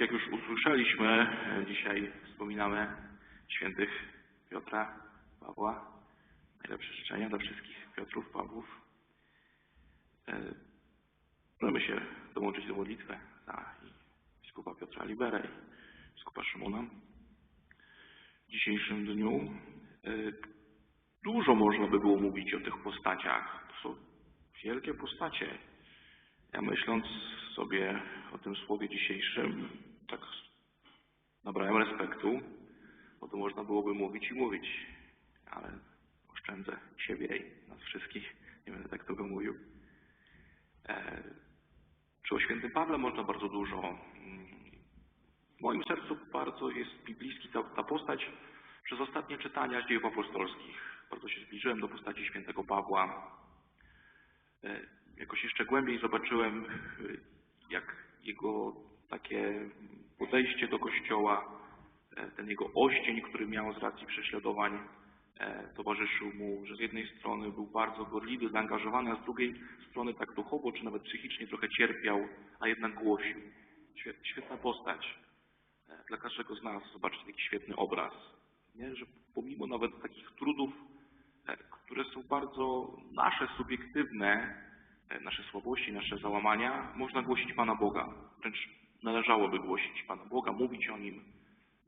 tak jak już usłyszeliśmy, dzisiaj wspominamy świętych Piotra, Pawła. Najlepsze życzenia dla wszystkich Piotrów, Pawłów. E, możemy się dołączyć do modlitwy za biskupa Piotra Libera i biskupa Szymona. W dzisiejszym dniu e, dużo można by było mówić o tych postaciach. To są wielkie postacie. Ja myśląc sobie o tym słowie dzisiejszym, tak nabrałem respektu, bo to można byłoby mówić i mówić, ale oszczędzę siebie i nas wszystkich, nie będę tak tego mówił. E, czy o świętym Pawle można bardzo dużo. W moim sercu bardzo jest biblijski ta, ta postać przez ostatnie czytania z dziejów apostolskich. Bardzo się zbliżyłem do postaci świętego Pawła. E, jakoś jeszcze głębiej zobaczyłem, jak jego takie podejście do Kościoła, e, ten jego oścień, który miał z racji prześladowań, e, towarzyszył mu, że z jednej strony był bardzo gorliwy, zaangażowany, a z drugiej strony tak duchowo czy nawet psychicznie trochę cierpiał, a jednak głosił. Świetna postać. E, dla każdego z nas zobaczyć taki świetny obraz. Nie? Że pomimo nawet takich trudów, które są bardzo nasze, subiektywne, nasze słabości, nasze załamania, można głosić Pana Boga. Wręcz należałoby głosić Pana Boga, mówić o Nim,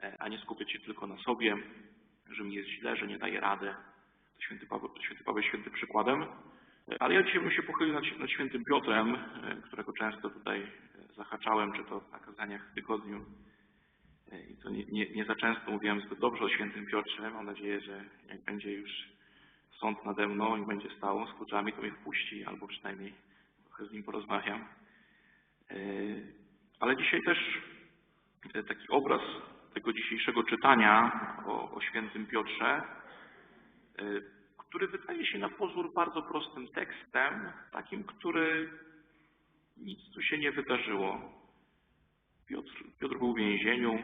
e, a nie skupiać się tylko na sobie, że mi jest źle, że nie daje rady. To święty Paweł, święty Paweł jest świętym przykładem. E, ale ja dzisiaj bym się pochylił nad, nad świętym Piotrem, e, którego często tutaj zahaczałem, czy to na kazaniach w tygodniu. I to nie, nie, nie za często mówiłem zbyt dobrze o świętym Piotrze. Mam nadzieję, że jak będzie już sąd nade mną i będzie stał z kluczami, to mnie wpuści, albo przynajmniej trochę z nim porozmawiam. Ale dzisiaj też taki obraz tego dzisiejszego czytania o, o świętym Piotrze, e, który wydaje się na pozór bardzo prostym tekstem, takim, który nic tu się nie wydarzyło. Piotr, Piotr był w więzieniu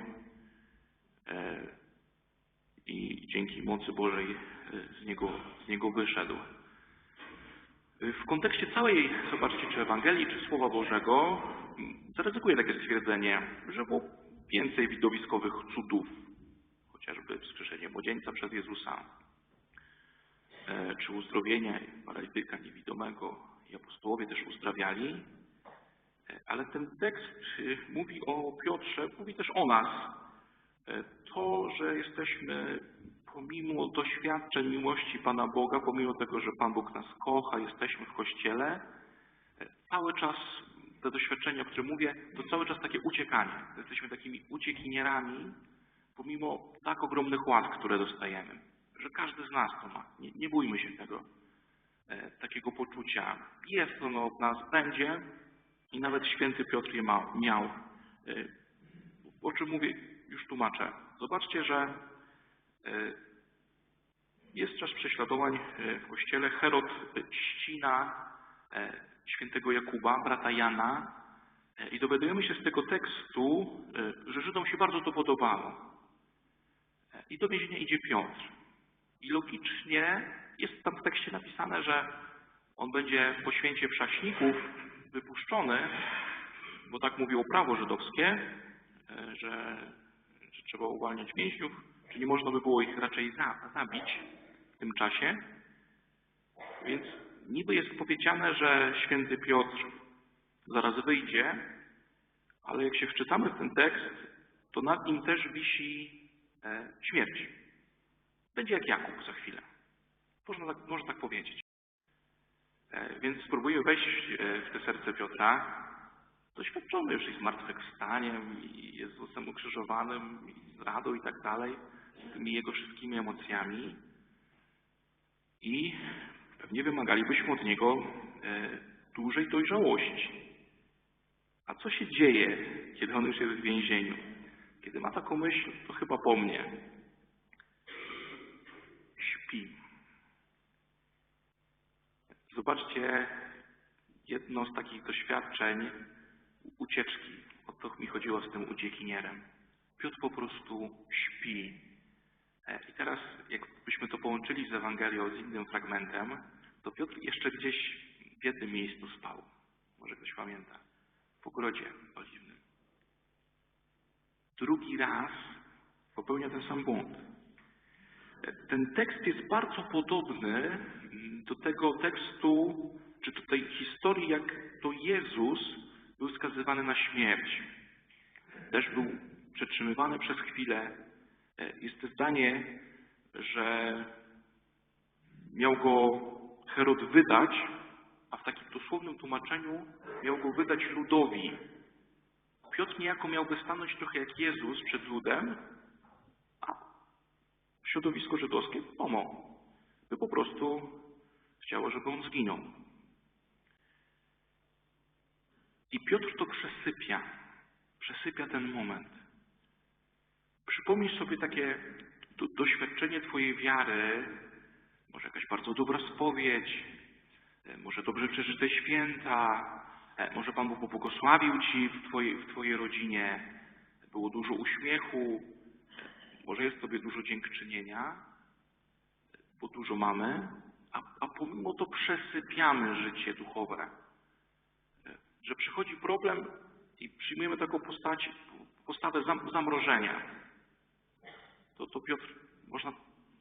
i dzięki mocy Bożej z niego, z niego wyszedł. W kontekście całej, zobaczcie, czy Ewangelii, czy Słowa Bożego, zaryzykuję takie stwierdzenie, że było więcej widowiskowych cudów, chociażby wskrzeszenie młodzieńca przez Jezusa, e, czy uzdrowienie paralityka niewidomego i apostołowie też uzdrawiali, e, ale ten tekst e, mówi o Piotrze, mówi też o nas. To, że jesteśmy pomimo doświadczeń miłości Pana Boga, pomimo tego, że Pan Bóg nas kocha, jesteśmy w Kościele, cały czas te doświadczenia, o których mówię, to cały czas takie uciekanie. Jesteśmy takimi uciekinierami, pomimo tak ogromnych łask, które dostajemy. Że każdy z nas to ma. Nie, nie bójmy się tego, e, takiego poczucia. Jest ono w nas, będzie i nawet święty Piotr je ma, miał. E, o czym mówię, już tłumaczę. Zobaczcie, że e, jest czas prześladowań e, w Kościele. Herod ścina e, świętego Jakuba, brata Jana e, i dowiadujemy się z tego tekstu, że Żydom się bardzo to podobało. I do więzienia idzie Piotr. I logicznie jest tam w tekście napisane, że on będzie po święcie prześników wypuszczony, bo tak mówiło prawo żydowskie, że, że trzeba uwalniać więźniów, czy nie można by było ich raczej za, zabić w tym czasie. Więc niby jest powiedziane, że święty Piotr zaraz wyjdzie, ale jak się wczytamy w ten tekst, to nad nim też wisi e, śmierć. Będzie jak Jakub za chwilę. Można tak, można tak powiedzieć. E, więc spróbuję wejść e, w te serce Piotra, doświadczony już i zmartwychwstaniem, i Jezusem ukrzyżowanym, i z radą i tak dalej, tymi jego wszystkimi emocjami. I pewnie wymagalibyśmy od niego e, dużej dojrzałości. A co się dzieje, kiedy on już jest w więzieniu? Kiedy ma taką myśl, to chyba po mnie. Śpi. Zobaczcie jedno z takich doświadczeń ucieczki. O to mi chodziło z tym uciekinierem. Piotr po prostu śpi. E, I teraz, jakbyśmy to połączyli z Ewangelią, z innym fragmentem, to Piotr jeszcze gdzieś w jednym miejscu spał. Może ktoś pamięta. W ogrodzie oliwnym. drugi raz popełnia ten sam błąd. Ten tekst jest bardzo podobny mm, do tego tekstu, czy do tej historii, jak to Jezus był skazywany na śmierć. Też był przetrzymywany przez chwilę. E, Jest zdanie, że miał go Herod wydać, a w takim dosłownym tłumaczeniu miał go wydać ludowi. Piotr niejako miałby stanąć trochę jak Jezus przed ludem, a środowisko żydowskie pomogło, by po prostu chciało, żeby on zginął. I Piotr to przesypia, przesypia ten moment. Przypomnij sobie takie do, doświadczenie Twojej wiary, może jakaś bardzo dobra spowiedź, e, może dobrze przeżyte święta, e, może Pan Bóg pobłogosławił Ci w Twojej, w twojej rodzinie, było dużo uśmiechu, e, może jest Tobie dużo dziękczynienia, bo dużo mamy, a, a pomimo to przesypiamy życie duchowe. Że przychodzi problem i przyjmujemy taką postać, postawę zam, zamrożenia. To, to Piotr, można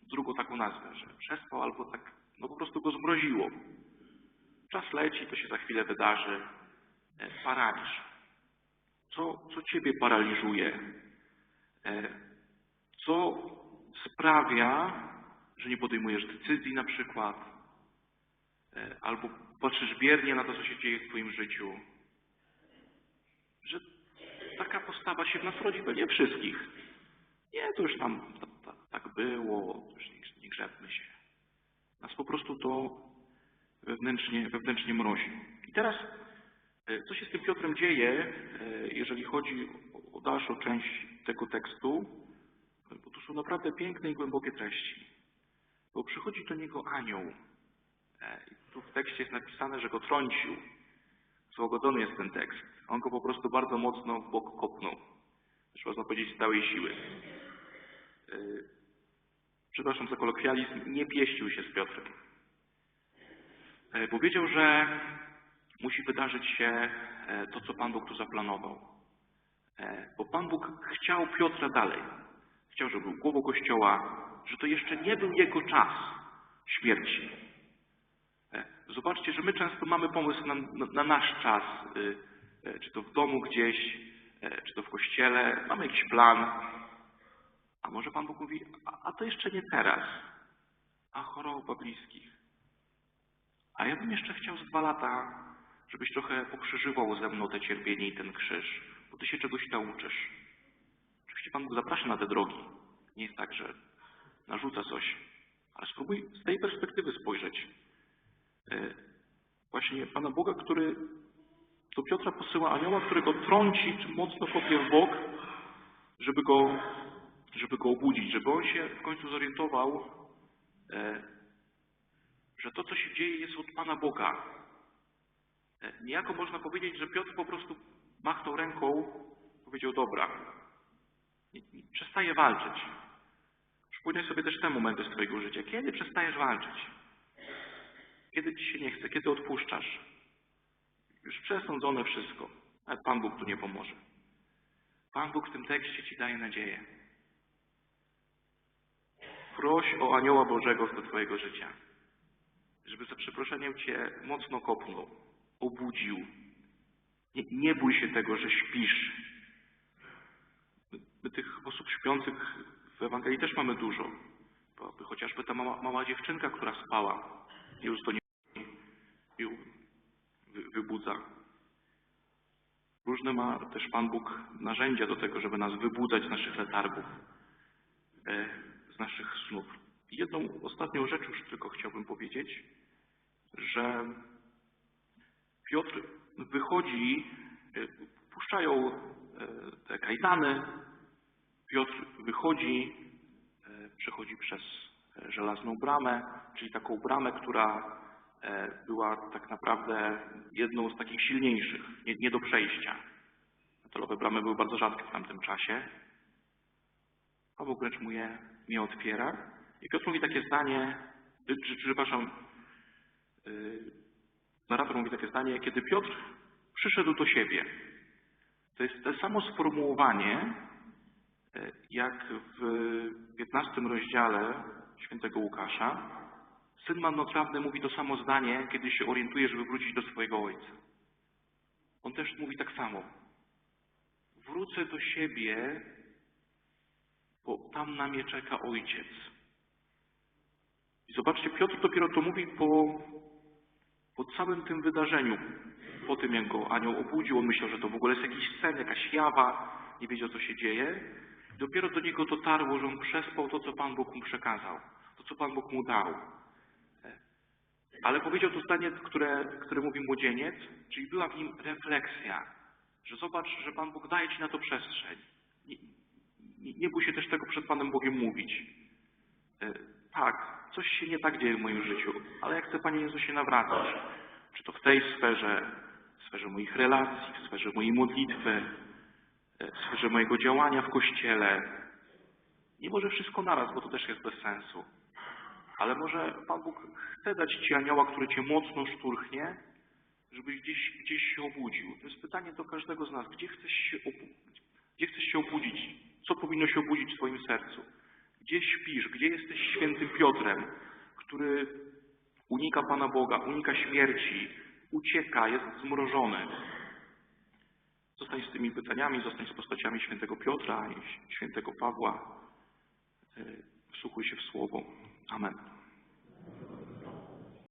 drugą taką nazwę, że przespał albo tak, no po prostu go zmroziło. Czas leci, to się za chwilę wydarzy. E, Paraliż. Co, co Ciebie paraliżuje? E, Co sprawia, że nie podejmujesz decyzji na przykład, E, albo patrzysz biernie na to, co się dzieje w Twoim życiu? Że taka postawa się w nas rodzi pewnie wszystkich. Nie, to już tam ta, ta, tak było, to już nie, nie grzebmy się. Nas po prostu to wewnętrznie, wewnętrznie mrozi. I teraz, e, co się z tym Piotrem dzieje, e, jeżeli chodzi o- dalszą część tego tekstu, bo tu są naprawdę piękne i głębokie treści. Bo przychodzi do niego anioł. E, I tu w tekście jest napisane, że go trącił. Złagodzony jest ten tekst. On go po prostu bardzo mocno w bok kopnął. Już można powiedzieć z całej siły. Yy, Przepraszam za kolokwializm, nie pieścił się z Piotrem. Yy, Bo wiedział, że musi wydarzyć się e, to, co Pan Bóg tu zaplanował. E, Bo Pan Bóg chciał Piotra dalej. Chciał, żeby był głową Kościoła, że to jeszcze nie był jego czas śmierci. E, Zobaczcie, że my często mamy pomysł na, na, na nasz czas, y, e, czy to w domu gdzieś, e, czy to w kościele, mamy jakiś plan, a może Pan Bóg mówi, a, a to jeszcze nie teraz, a choroba bliskich. A ja bym jeszcze chciał z dwa lata, żebyś trochę pokrzyżywał ze mną te cierpienie i ten krzyż, bo Ty się czegoś nauczysz. Oczywiście Pan Bóg zaprasza na te drogi. Nie jest tak, że narzuca coś, ale spróbuj z tej perspektywy spojrzeć. E, właśnie Pana Boga, który do Piotra posyła anioła, który go trąci, czy mocno kopie w bok, żeby go, żeby go obudzić, żeby on się w końcu zorientował, e, że to, co się dzieje, jest od Pana Boga. E, Niejako można powiedzieć, że Piotr po prostu machnął ręką, powiedział, dobra, przestaje walczyć. Przypomnij sobie też te momenty z Twojego życia. Kiedy przestajesz walczyć? Kiedy Ci się nie chce? Kiedy odpuszczasz? Już przesądzone wszystko. Ale Pan Bóg tu nie pomoże. Pan Bóg w tym tekście Ci daje nadzieję. Proś o anioła Bożego do Twojego życia. Żeby za przeproszeniem Cię mocno kopnął, obudził. Nie, nie bój się tego, że śpisz. My, my tych osób śpiących w Ewangelii też mamy dużo. Bo by chociażby ta mała, mała dziewczynka, która spała, już to nie ją wy, wybudza. Różne ma też Pan Bóg narzędzia do tego, żeby nas wybudzać z naszych letargów, e, naszych snów. Jedną ostatnią rzecz już tylko chciałbym powiedzieć, że Piotr wychodzi, e, puszczają e, te kajdany, Piotr wychodzi, e, przechodzi przez żelazną bramę, czyli taką bramę, która była tak naprawdę jedną z takich silniejszych, nie, nie do przejścia. Metalowe bramy były bardzo rzadkie w tamtym czasie. Bóg lecz mu je nie otwiera. I Piotr mówi takie zdanie, przepraszam, yy, narrator mówi takie zdanie, kiedy Piotr przyszedł do siebie. To jest to samo sformułowanie, E, Jak w 15 rozdziale świętego Łukasza, syn marnotrawny mówi to samo zdanie, kiedy się orientuje, żeby wrócić do swojego ojca. On też mówi tak samo. Wrócę do siebie, bo tam na mnie czeka ojciec. I zobaczcie, Piotr dopiero to mówi po, po całym tym wydarzeniu. Po tym, jak go anioł obudził, on myślał, że to w ogóle jest jakiś sen, jakaś jawa, nie wiedział, co się dzieje. Dopiero do niego dotarło, że on przespał to, co Pan Bóg mu przekazał, to, co Pan Bóg mu dał. Ale powiedział to zdanie, które, które mówi młodzieniec, czyli była w nim refleksja, że zobacz, że Pan Bóg daje Ci na to przestrzeń. Nie, bój się też tego przed Panem Bogiem mówić. E, tak, coś się nie tak dzieje w moim życiu, ale ja chcę, Panie Jezusie, nawracać. Czy to w tej sferze, w sferze moich relacji, w sferze mojej modlitwy, e, w sferze mojego działania w Kościele. Nie może wszystko naraz, bo to też jest bez sensu. Ale może Pan Bóg chce dać Ci anioła, który Cię mocno szturchnie, żebyś gdzieś, gdzieś się obudził. To jest pytanie do każdego z nas. Gdzie chcesz się, obu- gdzie chcesz się obudzić? Powinno się obudzić w Twoim sercu? Gdzie śpisz? Gdzie jesteś świętym Piotrem, który unika Pana Boga, unika śmierci, ucieka, jest zmrożony? Zostań z tymi pytaniami, zostań z postaciami świętego Piotra i świętego Pawła. Yy, Wsłuchuj się w Słowo. Amen.